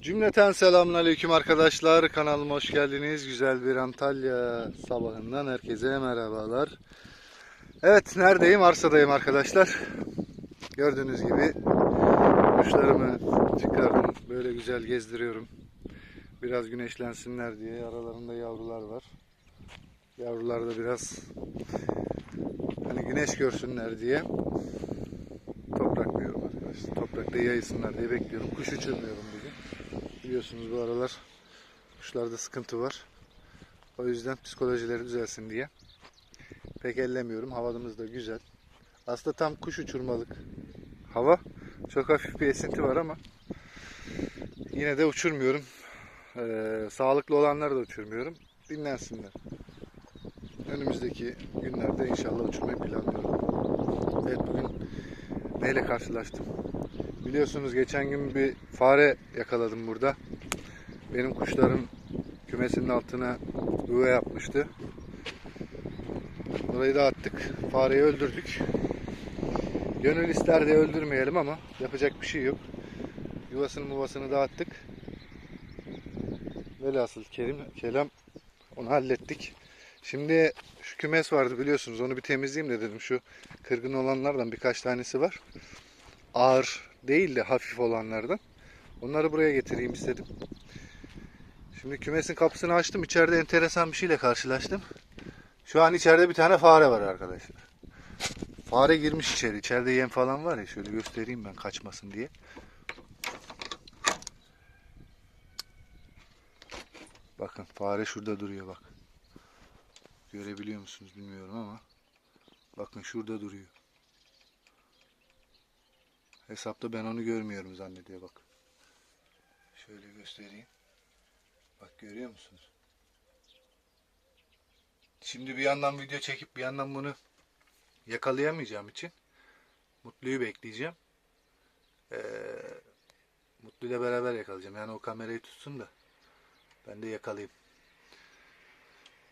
Cümleten selamünaleyküm arkadaşlar. Kanalıma hoş geldiniz. Güzel bir Antalya sabahından herkese merhabalar. Evet, neredeyim? Arsadayım arkadaşlar. Gördüğünüz gibi kuşlarımı çıkardım. Böyle güzel gezdiriyorum. Biraz güneşlensinler diye. Aralarında yavrular var. Yavrular da biraz hani güneş görsünler diye toprakmıyorum arkadaşlar. Toprakta yayılsınlar diye bekliyorum. Kuş uçurmuyorum bugün. Biliyorsunuz bu aralar kuşlarda sıkıntı var. O yüzden psikolojileri düzelsin diye. Pek ellemiyorum. Havamız da güzel. Aslında tam kuş uçurmalık hava. Çok hafif bir esinti var ama yine de uçurmuyorum. Ee, sağlıklı olanları da uçurmuyorum. Dinlensinler. Önümüzdeki günlerde inşallah uçurmayı planlıyorum. Evet bugün neyle karşılaştım? Biliyorsunuz geçen gün bir fare yakaladım burada. Benim kuşlarım kümesinin altına yuva yapmıştı. Orayı da attık. Fareyi öldürdük. Gönül ister de öldürmeyelim ama yapacak bir şey yok. Yuvasını muvasını dağıttık. Velhasıl kerim, kelam onu hallettik. Şimdi şu kümes vardı biliyorsunuz onu bir temizleyeyim de dedim. Şu kırgın olanlardan birkaç tanesi var. Ağır değil de hafif olanlardan. Onları buraya getireyim istedim. Şimdi kümesin kapısını açtım. İçeride enteresan bir şeyle karşılaştım. Şu an içeride bir tane fare var arkadaşlar. Fare girmiş içeri. İçeride yem falan var ya. Şöyle göstereyim ben kaçmasın diye. Bakın fare şurada duruyor bak. Görebiliyor musunuz bilmiyorum ama. Bakın şurada duruyor. Hesapta ben onu görmüyorum zannediyor bak. Şöyle göstereyim. Bak görüyor musunuz? Şimdi bir yandan video çekip bir yandan bunu yakalayamayacağım için Mutlu'yu bekleyeceğim. Ee, Mutlu ile beraber yakalayacağım. Yani o kamerayı tutsun da ben de yakalayayım.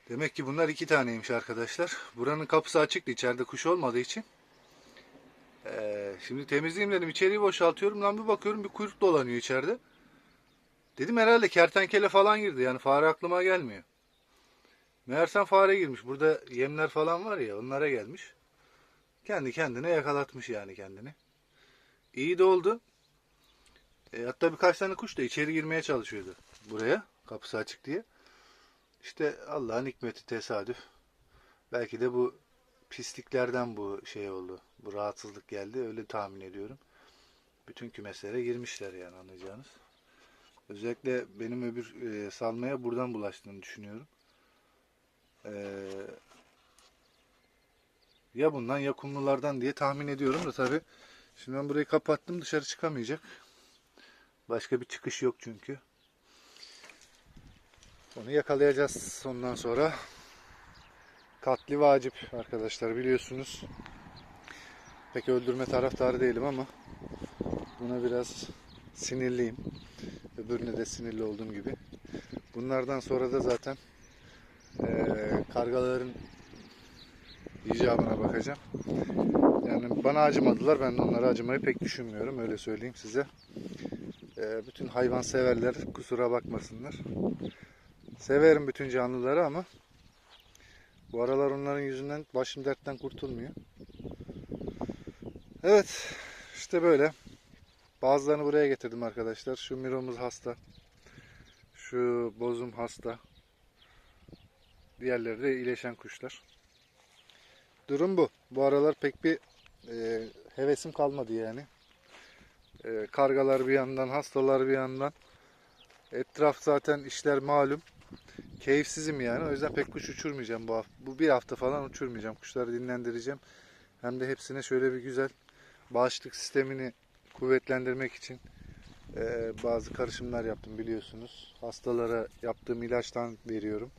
Demek ki bunlar iki taneymiş arkadaşlar. Buranın kapısı açıktı. içeride kuş olmadığı için. Şimdi temizleyeyim dedim. İçeriği boşaltıyorum. Lan bir bakıyorum bir kuyruk dolanıyor içeride. Dedim herhalde kertenkele falan girdi. Yani fare aklıma gelmiyor. Meğersem fare girmiş. Burada yemler falan var ya onlara gelmiş. Kendi kendine yakalatmış yani kendini. İyi de oldu. E, hatta birkaç tane kuş da içeri girmeye çalışıyordu buraya. Kapısı açık diye. İşte Allah'ın hikmeti tesadüf. Belki de bu pisliklerden bu şey oldu. Bu rahatsızlık geldi. Öyle tahmin ediyorum. Bütün kümeslere girmişler yani anlayacağınız. Özellikle benim öbür e, salmaya buradan bulaştığını düşünüyorum. E, ya bundan ya kumlulardan diye tahmin ediyorum da tabi. Şimdi ben burayı kapattım dışarı çıkamayacak. Başka bir çıkış yok çünkü. Onu yakalayacağız ondan sonra. Katli vacip arkadaşlar biliyorsunuz. Pek öldürme taraftarı değilim ama buna biraz sinirliyim. Öbürüne de sinirli olduğum gibi. Bunlardan sonra da zaten eee kargaların icabına bakacağım. Yani bana acımadılar. Ben de onlara acımayı pek düşünmüyorum. Öyle söyleyeyim size. Eee, bütün hayvan severler kusura bakmasınlar. Severim bütün canlıları ama bu aralar onların yüzünden başım dertten kurtulmuyor. Evet, işte böyle. Bazılarını buraya getirdim arkadaşlar. Şu Miro'muz hasta. Şu bozum hasta. Diğerleri de iyileşen kuşlar. Durum bu. Bu aralar pek bir e, hevesim kalmadı yani. E, kargalar bir yandan, hastalar bir yandan. Etraf zaten işler malum keyifsizim yani. O yüzden pek kuş uçurmayacağım bu hafta. Bu bir hafta falan uçurmayacağım. Kuşları dinlendireceğim. Hem de hepsine şöyle bir güzel bağışıklık sistemini kuvvetlendirmek için e, bazı karışımlar yaptım biliyorsunuz. Hastalara yaptığım ilaçtan veriyorum.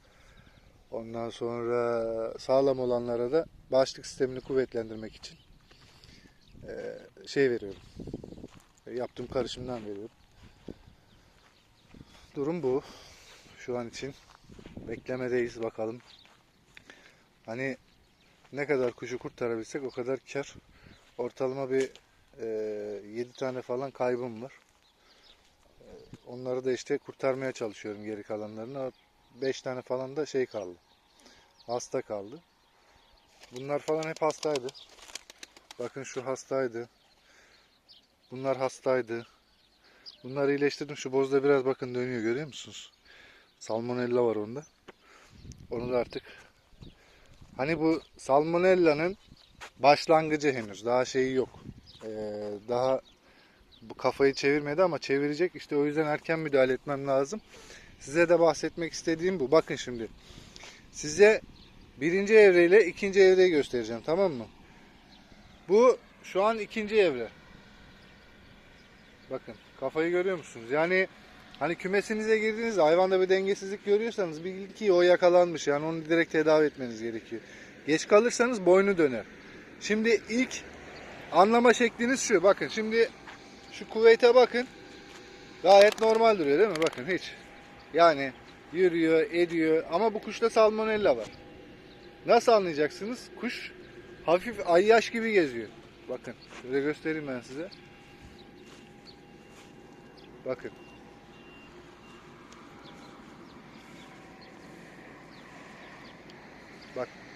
Ondan sonra sağlam olanlara da bağışıklık sistemini kuvvetlendirmek için e, şey veriyorum. Yaptığım karışımdan veriyorum. Durum bu. Şu an için beklemedeyiz bakalım. Hani ne kadar kuşu kurtarabilsek o kadar kar. Ortalama bir e, 7 tane falan kaybım var. E, Onları da işte kurtarmaya çalışıyorum geri kalanlarını. 5 tane falan da şey kaldı. Hasta kaldı. Bunlar falan hep hastaydı. Bakın şu hastaydı. Bunlar hastaydı. Bunları iyileştirdim. Şu bozda biraz bakın dönüyor görüyor musunuz? Salmonella var onda. Onu da artık hani bu salmonella'nın başlangıcı henüz. Daha şeyi yok. Ee, daha bu kafayı çevirmedi ama çevirecek. İşte o yüzden erken müdahale etmem lazım. Size de bahsetmek istediğim bu. Bakın şimdi. Size birinci evreyle ikinci evreyi göstereceğim. Tamam mı? Bu şu an ikinci evre. Bakın kafayı görüyor musunuz? Yani hani kümesinize girdiğinizde hayvanda bir dengesizlik görüyorsanız bilin ki o yakalanmış. Yani onu direkt tedavi etmeniz gerekiyor. Geç kalırsanız boynu döner. Şimdi ilk anlama şekliniz şu. Bakın şimdi şu kuvvete bakın. Gayet normal duruyor değil mi? Bakın hiç. Yani yürüyor, ediyor ama bu kuşta salmonella var. Nasıl anlayacaksınız? Kuş hafif ayyaş gibi geziyor. Bakın şöyle göstereyim ben size. Bakın.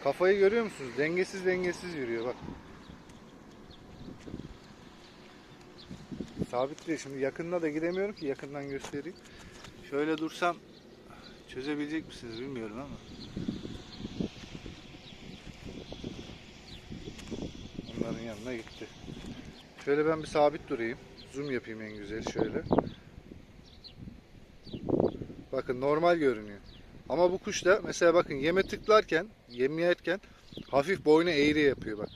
Kafayı görüyor musunuz? Dengesiz dengesiz yürüyor bak. Sabit değil. Şimdi yakında da gidemiyorum ki yakından göstereyim. Şöyle dursam çözebilecek misiniz bilmiyorum ama. Onların yanına gitti. Şöyle ben bir sabit durayım. Zoom yapayım en güzel şöyle. Bakın normal görünüyor. Ama bu kuş da mesela bakın yeme tıklarken, yem yerken hafif boynu eğri yapıyor bak.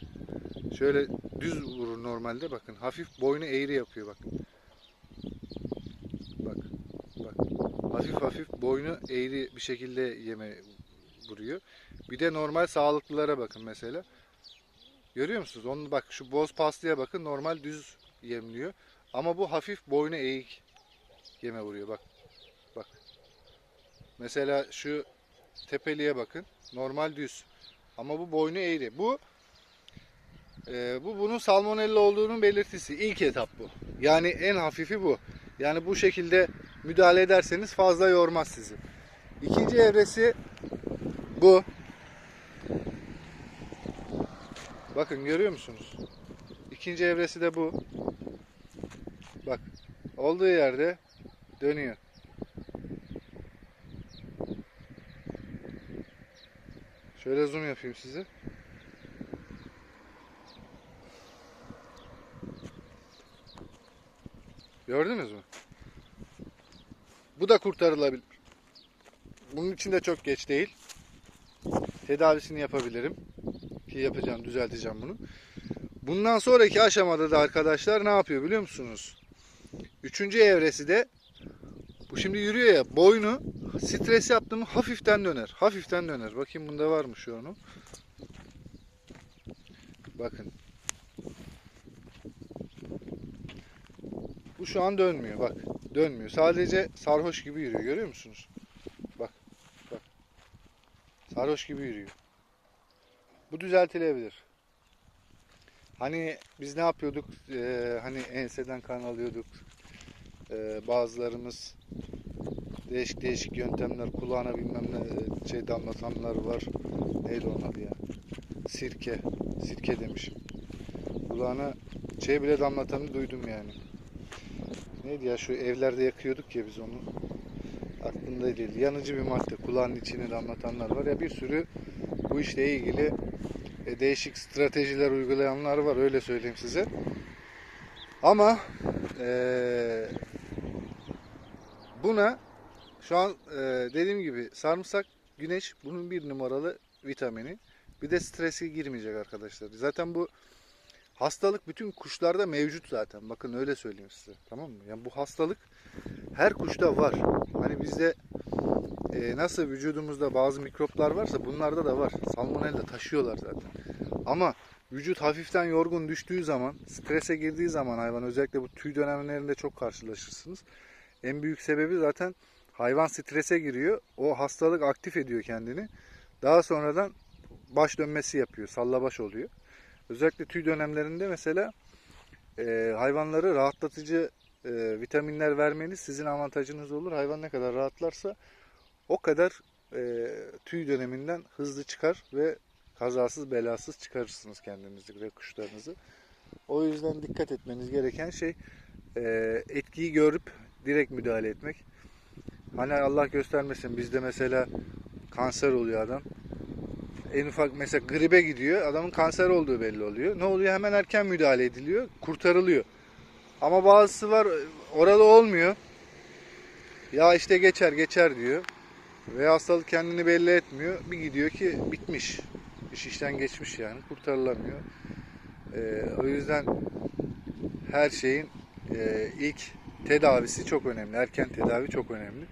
Şöyle düz vurur normalde bakın. Hafif boynu eğri yapıyor bak. Bak. Bak. Hafif hafif boynu eğri bir şekilde yeme vuruyor. Bir de normal sağlıklılara bakın mesela. Görüyor musunuz? Onu bak şu boz paslıya bakın normal düz yemliyor. Ama bu hafif boynu eğik yeme vuruyor bak. Mesela şu tepeliğe bakın. Normal düz. Ama bu boynu eğri. Bu e, bu bunun salmonella olduğunun belirtisi. İlk etap bu. Yani en hafifi bu. Yani bu şekilde müdahale ederseniz fazla yormaz sizi. İkinci evresi bu. Bakın görüyor musunuz? İkinci evresi de bu. Bak olduğu yerde dönüyor. Şöyle zoom yapayım size. Gördünüz mü? Bu da kurtarılabilir. Bunun için de çok geç değil. Tedavisini yapabilirim. Ki yapacağım, düzelteceğim bunu. Bundan sonraki aşamada da arkadaşlar ne yapıyor biliyor musunuz? Üçüncü evresi de bu şimdi yürüyor ya boynu stres yaptı mı hafiften döner. Hafiften döner. Bakayım bunda var mı şu onu. Bakın. Bu şu an dönmüyor bak. Dönmüyor. Sadece sarhoş gibi yürüyor. Görüyor musunuz? Bak. Bak. Sarhoş gibi yürüyor. Bu düzeltilebilir. Hani biz ne yapıyorduk? Ee, hani enseden kan alıyorduk. Ee, bazılarımız değişik değişik yöntemler kulağına bilmem ne şey damlatanlar var. Neydi onun adı ya? Sirke. Sirke demişim. Kulağına şey bile damlatanı duydum yani. Neydi ya şu evlerde yakıyorduk ya biz onu. Aklımda değil. Yanıcı bir madde. Kulağın içine damlatanlar var ya bir sürü bu işle ilgili e, değişik stratejiler uygulayanlar var öyle söyleyeyim size. Ama e, buna şu an e, dediğim gibi sarımsak, güneş bunun bir numaralı vitamini. Bir de stresi girmeyecek arkadaşlar. Zaten bu hastalık bütün kuşlarda mevcut zaten. Bakın öyle söyleyeyim size. Tamam mı? Yani bu hastalık her kuşta var. Hani bizde e, nasıl vücudumuzda bazı mikroplar varsa bunlarda da var. Salmonella taşıyorlar zaten. Ama vücut hafiften yorgun düştüğü zaman, strese girdiği zaman hayvan özellikle bu tüy dönemlerinde çok karşılaşırsınız. En büyük sebebi zaten hayvan strese giriyor. O hastalık aktif ediyor kendini. Daha sonradan baş dönmesi yapıyor. Sallabaş oluyor. Özellikle tüy dönemlerinde mesela e, hayvanları rahatlatıcı e, vitaminler vermeniz sizin avantajınız olur. Hayvan ne kadar rahatlarsa o kadar e, tüy döneminden hızlı çıkar ve kazasız belasız çıkarırsınız kendinizi ve kuşlarınızı. O yüzden dikkat etmeniz gereken şey e, etkiyi görüp direkt müdahale etmek. Hani Allah göstermesin bizde mesela kanser oluyor adam. En ufak mesela gribe gidiyor. Adamın kanser olduğu belli oluyor. Ne oluyor? Hemen erken müdahale ediliyor. Kurtarılıyor. Ama bazısı var orada olmuyor. Ya işte geçer geçer diyor. Ve hastalık kendini belli etmiyor. Bir gidiyor ki bitmiş. İş işten geçmiş yani. Kurtarılamıyor. Ee, o yüzden her şeyin e, ilk tedavisi çok önemli. Erken tedavi çok önemli.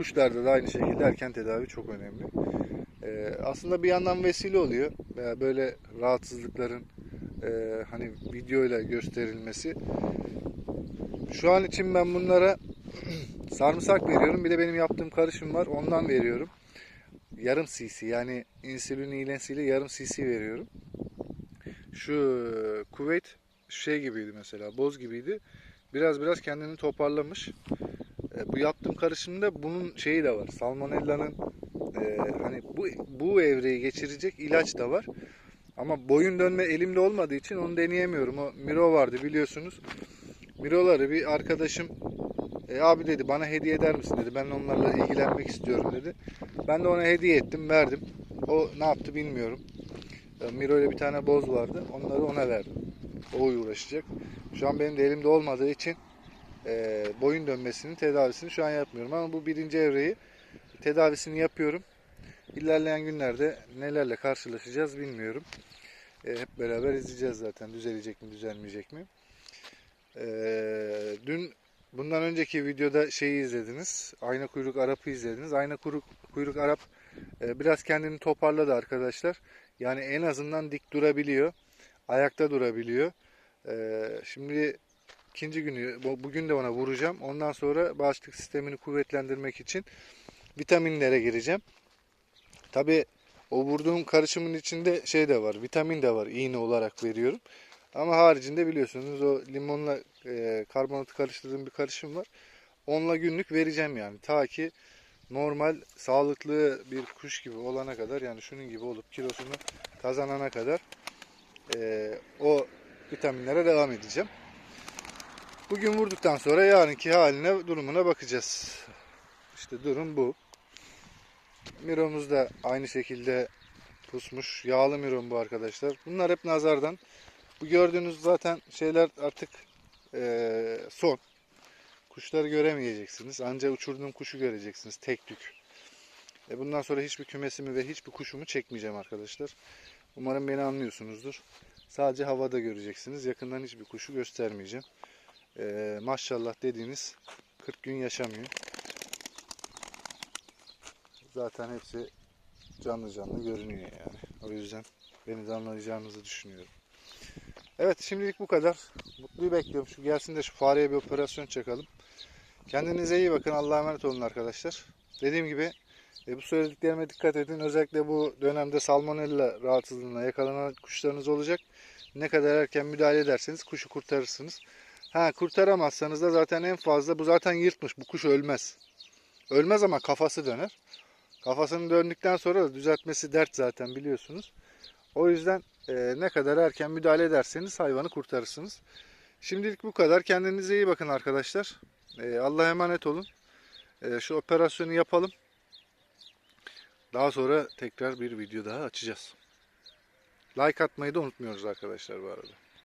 Kuşlarda da aynı şekilde erken tedavi çok önemli. Ee, aslında bir yandan vesile oluyor. Veya böyle rahatsızlıkların e, hani videoyla gösterilmesi. Şu an için ben bunlara sarımsak veriyorum. Bir de benim yaptığım karışım var. Ondan veriyorum. Yarım cc yani insülin iğnesiyle yarım cc veriyorum. Şu Kuveyt şey gibiydi mesela boz gibiydi. Biraz biraz kendini toparlamış. E, bu yaptığım karışımda bunun şeyi de var. Salmonella'nın e, hani bu bu evreyi geçirecek ilaç da var. Ama boyun dönme elimde olmadığı için onu deneyemiyorum. O Miro vardı biliyorsunuz. Miroları bir arkadaşım e, abi dedi bana hediye eder misin dedi. Ben onlarla ilgilenmek istiyorum dedi. Ben de ona hediye ettim verdim. O ne yaptı bilmiyorum. E, Miro ile bir tane boz vardı. Onları ona verdim. O uğraşacak. Şu an benim de elimde olmadığı için e, boyun dönmesinin tedavisini şu an yapmıyorum. Ama bu birinci evreyi tedavisini yapıyorum. İlerleyen günlerde nelerle karşılaşacağız bilmiyorum. E, hep beraber izleyeceğiz zaten. Düzelecek mi düzelmeyecek mi? E, dün bundan önceki videoda şeyi izlediniz. Ayna kuyruk Arap'ı izlediniz. Ayna kuyruk, kuyruk Arap e, biraz kendini toparladı arkadaşlar. Yani en azından dik durabiliyor. Ayakta durabiliyor. E, şimdi ikinci günü bu- bugün de ona vuracağım. Ondan sonra bağışıklık sistemini kuvvetlendirmek için vitaminlere gireceğim. Tabi o vurduğum karışımın içinde şey de var. Vitamin de var. iğne olarak veriyorum. Ama haricinde biliyorsunuz o limonla e, karbonatı karıştırdığım bir karışım var. Onunla günlük vereceğim yani. Ta ki normal sağlıklı bir kuş gibi olana kadar yani şunun gibi olup kilosunu kazanana kadar e, o vitaminlere devam edeceğim. Bugün vurduktan sonra yarınki haline durumuna bakacağız. İşte durum bu. Miromuz da aynı şekilde pusmuş. Yağlı mirom bu arkadaşlar. Bunlar hep nazardan. Bu gördüğünüz zaten şeyler artık eee, son. Kuşları göremeyeceksiniz. Ancak uçurduğum kuşu göreceksiniz. Tek tük. E bundan sonra hiçbir kümesimi ve hiçbir kuşumu çekmeyeceğim arkadaşlar. Umarım beni anlıyorsunuzdur. Sadece havada göreceksiniz. Yakından hiçbir kuşu göstermeyeceğim. Eee, maşallah dediğiniz 40 gün yaşamıyor. Zaten hepsi canlı canlı görünüyor yani. O yüzden beni de anlayacağınızı düşünüyorum. Evet şimdilik bu kadar. Mutluyu bekliyorum. Şu gelsin de şu fareye bir operasyon çakalım. Kendinize iyi bakın. Allah'a emanet olun arkadaşlar. Dediğim gibi e, bu söylediklerime dikkat edin. Özellikle bu dönemde salmonella rahatsızlığına yakalanan kuşlarınız olacak. Ne kadar erken müdahale ederseniz kuşu kurtarırsınız. Ha kurtaramazsanız da zaten en fazla bu zaten yırtmış. Bu kuş ölmez. Ölmez ama kafası döner. Kafasını döndükten sonra da düzeltmesi dert zaten biliyorsunuz. O yüzden e, ne kadar erken müdahale ederseniz hayvanı kurtarırsınız. Şimdilik bu kadar. Kendinize iyi bakın arkadaşlar. E, Allah'a emanet olun. E, şu operasyonu yapalım. Daha sonra tekrar bir video daha açacağız. Like atmayı da unutmuyoruz arkadaşlar bu arada.